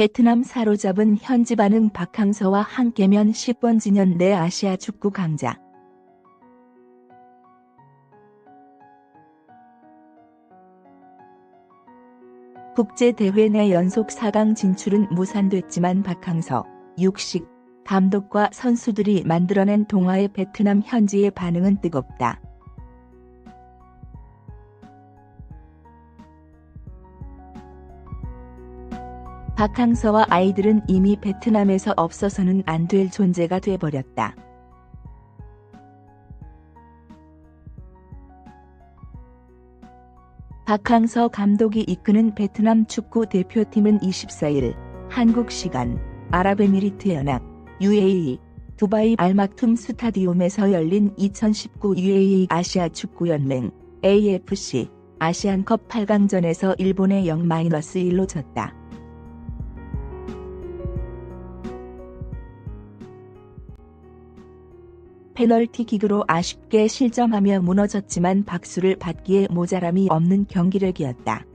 베트남 사로잡은 현지 반응 박항서와 함께면 10번 지년 내 아시아 축구 강자. 국제대회 내 연속 4강 진출은 무산됐지만 박항서, 육식, 감독과 선수들이 만들어낸 동화의 베트남 현지의 반응은 뜨겁다. 박항서와 아이들은 이미 베트남에서 없어서는 안 될 존재가 돼버렸다. 박항서 감독이 이끄는 베트남 축구 대표팀은 24일 한국 시간 아랍에미리트 연합 UAE 두바이 알막툼 스타디움에서 열린 2019 UAE 아시아 축구연맹 AFC 아시안컵 8강전에서 일본의 0-1로 졌다. 페널티킥으로 아쉽게 실점하며 무너졌지만 박수를 받기에 모자람이 없는 경기력이었다.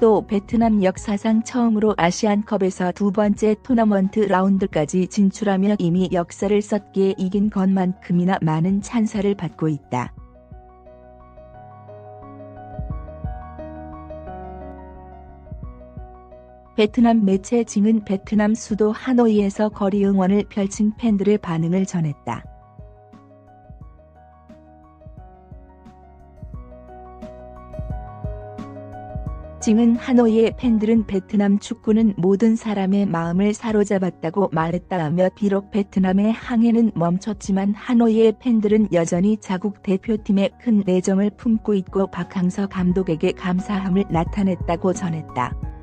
또 베트남 역사상 처음으로 아시안컵에서 두 번째 토너먼트 라운드까지 진출하며 이미 역사를 썼기에 이긴 것만큼이나 많은 찬사를 받고 있다. 베트남 매체 징은 베트남 수도 하노이에서 거리 응원을 펼친 팬들의 반응을 전했다. 징은 하노이의 팬들은 베트남 축구는 모든 사람의 마음을 사로잡았다고 말했다며 비록 베트남의 항해는 멈췄지만 하노이의 팬들은 여전히 자국 대표팀에 큰 내정을 품고 있고 박항서 감독에게 감사함을 나타냈다고 전했다.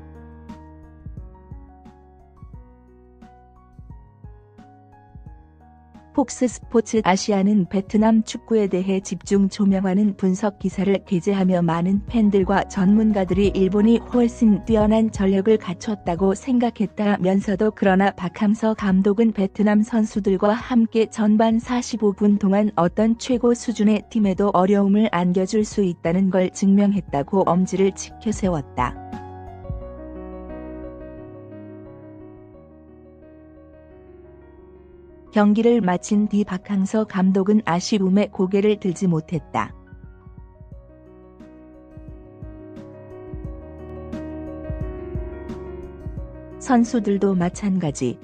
폭스 스포츠 아시아는 베트남 축구에 대해 집중 조명하는 분석 기사를 게재하며 많은 팬들과 전문가들이 일본이 훨씬 뛰어난 전력을 갖췄다고 생각했다면서도 그러나 박함서 감독은 베트남 선수들과 함께 전반 45분 동안 어떤 최고 수준의 팀에도 어려움을 안겨줄 수 있다는 걸 증명했다고 엄지를 지켜세웠다. 경기를 마친 뒤 박항서 감독은 아쉬움에 고개를 들지 못했다. 선수들도 마찬가지.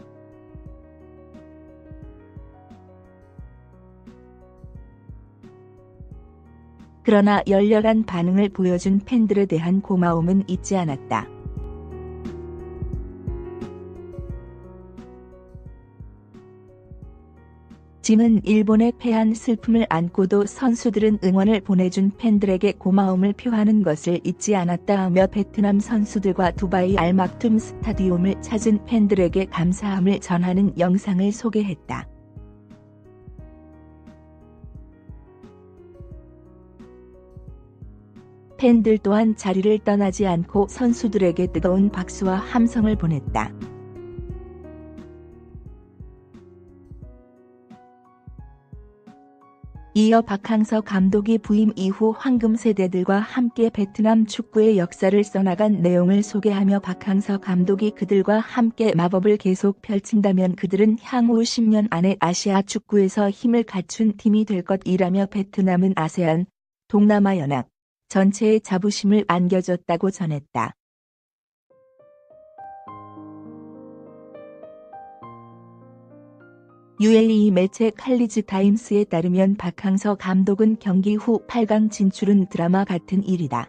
그러나 열렬한 반응을 보여준 팬들에 대한 고마움은 잊지 않았다. 짐은 일본에 패한 슬픔을 안고도 선수들은 응원을 보내준 팬들에게 고마움을 표하는 것을 잊지 않았다 하며 베트남 선수들과 두바이 알막툼 스타디움을 찾은 팬들에게 감사함을 전하는 영상을 소개했다. 팬들 또한 자리를 떠나지 않고 선수들에게 뜨거운 박수와 함성을 보냈다. 이어 박항서 감독이 부임 이후 황금 세대들과 함께 베트남 축구의 역사를 써나간 내용을 소개하며 박항서 감독이 그들과 함께 마법을 계속 펼친다면 그들은 향후 10년 안에 아시아 축구에서 힘을 갖춘 팀이 될 것이라며 베트남은 아세안, 동남아 연합 전체의 자부심을 안겨줬다고 전했다. UAE 매체 칼리즈 타임스에 따르면 박항서 감독은 경기 후 8강 진출은 드라마 같은 일이다.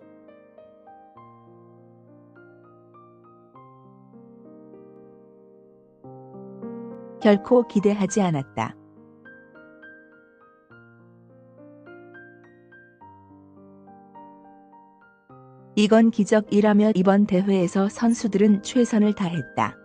결코 기대하지 않았다. 이건 기적이라며 이번 대회에서 선수들은 최선을 다했다.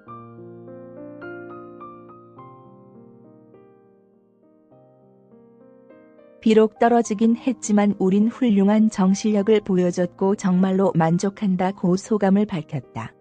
비록 떨어지긴 했지만 우린 훌륭한 정실력을 보여줬고 정말로 만족한다고 소감을 밝혔다.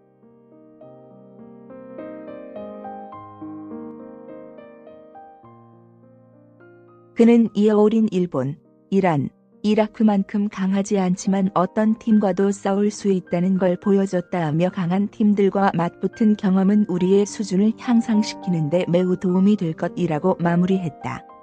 그는 이어 올인 일본, 이란, 이라크만큼 강하지 않지만 어떤 팀과도 싸울 수 있다는 걸 보여줬다며 강한 팀들과 맞붙은 경험은 우리의 수준을 향상시키는데 매우 도움이 될 것이라고 마무리했다.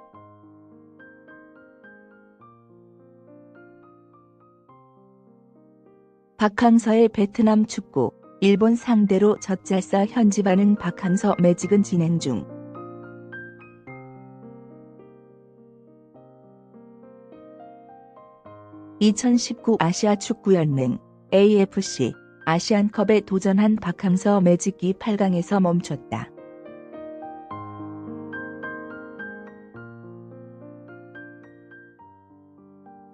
박항서의 베트남 축구, 일본 상대로 젖잘싸 현지반응 박항서 매직은 진행 중. (2019) 아시아 축구연맹 AFC 아시안컵에 도전한 박항서 매직이 8강에서 멈췄다.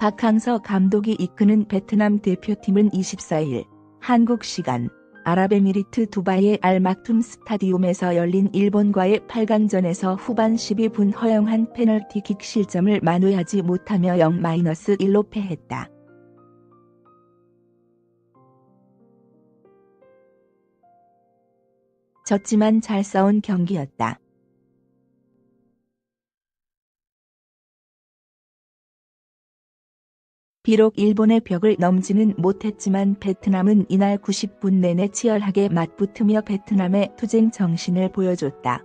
박항서 감독이 이끄는 베트남 대표팀은 24일 한국 시간 아랍에미리트 두바이의 알막툼 스타디움에서 열린 일본과의 8강전에서 후반 12분 허용한 페널티킥 실점을 만회하지 못하며 0-1로 패했다. 졌지만 잘 싸운 경기였다. 비록 일본의 벽을 넘지는 못했지만 베트남은 이날 90분 내내 치열하게 맞붙으며 베트남의 투쟁 정신을 보여줬다.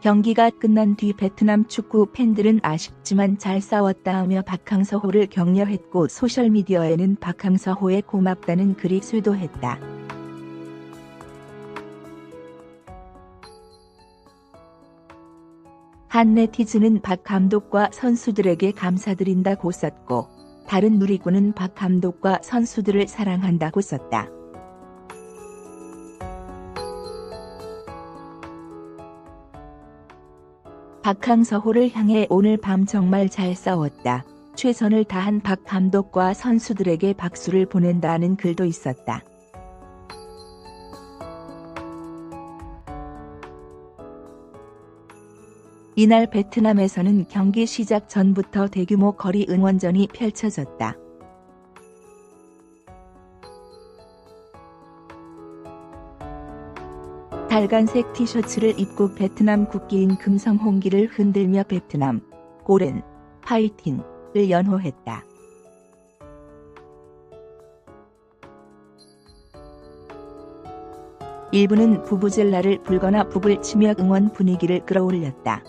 경기가 끝난 뒤 베트남 축구 팬들은 아쉽지만 잘 싸웠다 하며 박항서호를 격려했고 소셜미디어에는 박항서호에 고맙다는 글이 쇄도했다. 한 네티즌은 박 감독과 선수들에게 감사드린다고 썼고 다른 누리꾼은 박 감독과 선수들을 사랑한다고 썼다. 박항서호를 향해 오늘 밤 정말 잘 싸웠다. 최선을 다한 박 감독과 선수들에게 박수를 보낸다는 글도 있었다. 이날 베트남에서는 경기 시작 전부터 대규모 거리 응원전이 펼쳐졌다. 달간색 티셔츠를 입고 베트남 국기인 금성 홍기를 흔들며 베트남, 고른, 파이팅을 연호했다. 일부는 부부젤라를 불거나 북을 치며 응원 분위기를 끌어올렸다.